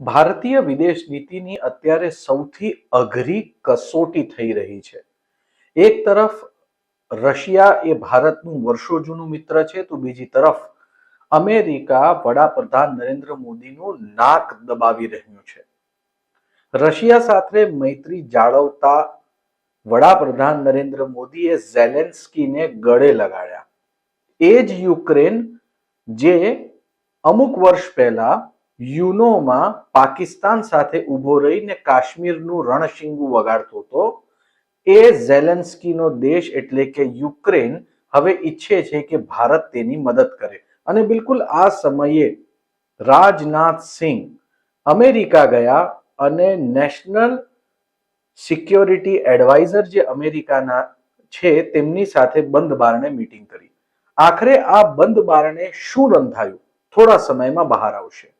ભારતીય વિદેશ નીતિની અત્યારે સૌથી અઘરી કસોટી થઈ રહી છે. એક તરફ રશિયા એ ભારતનું વર્ષો જૂનું મિત્ર છે તો બીજી તરફ અમેરિકા વડાપ્રધાન નરેન્દ્ર મોદીનું નાક દબાવી રહ્યું છે. રશિયા સાથે મૈત્રી જાળવતા વડાપ્રધાન નરેન્દ્ર મોદીએ ઝેલેન્સ્કીને ગળે લગાડ્યા. એ જ યુક્રેન, જે અમુક વર્ષ પહેલા યુનોમાં પાકિસ્તાન સાથે ઊભો રહીને કાશ્મીરનું રણશીંગું વગાડતો હતો. એ ઝેલેન્સ્કીનો દેશ એટલે કે યુક્રેન હવે ઈચ્છે છે કે ભારત તેની મદદ કરે. અને બિલકુલ આ સમયે રાજનાથ સિંહ અમેરિકા ગયા અને નેશનલ સિક્યોરિટી એડવાઇઝર જે અમેરિકાના છે તેમની સાથે બંધ બારણે મીટિંગ કરી. આખરે આ બંધ બારણે શું રંધાયું? થોડા સમયમાં બહાર આવશે.